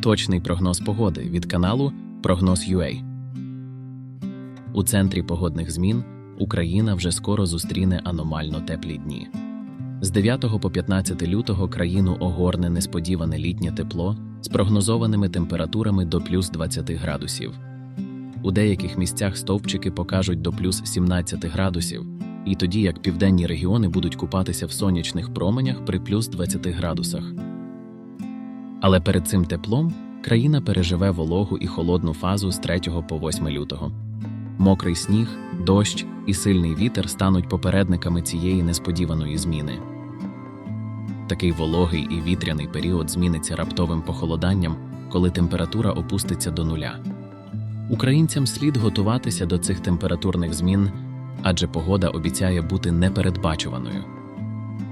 точний прогноз погоди від каналу Прогноз.UA. У центрі погодних змін Україна вже скоро зустріне аномально теплі дні. З 9 по 15 лютого країну огорне несподіване літнє тепло з прогнозованими температурами до плюс 20 градусів. У деяких місцях стовпчики покажуть до плюс 17 градусів, і тоді як південні регіони будуть купатися в сонячних променях при плюс 20 градусах. Але перед цим теплом країна переживе вологу і холодну фазу з 3 по 8 лютого. Мокрий сніг, дощ і сильний вітер стануть попередниками цієї несподіваної зміни. Такий вологий і вітряний період зміниться раптовим похолоданням, коли температура опуститься до нуля. Українцям слід готуватися до цих температурних змін, адже погода обіцяє бути непередбачуваною.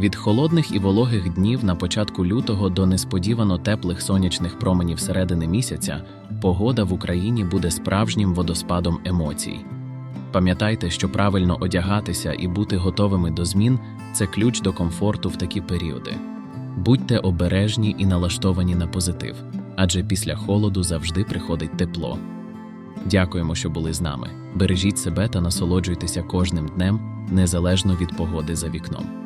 Від холодних і вологих днів на початку лютого до несподівано теплих сонячних променів середини місяця погода в Україні буде справжнім водоспадом емоцій. Пам'ятайте, що правильно одягатися і бути готовими до змін це ключ до комфорту в такі періоди. Будьте обережні і налаштовані на позитив, адже після холоду завжди приходить тепло. Дякуємо, що були з нами. Бережіть себе та насолоджуйтеся кожним днем, незалежно від погоди за вікном.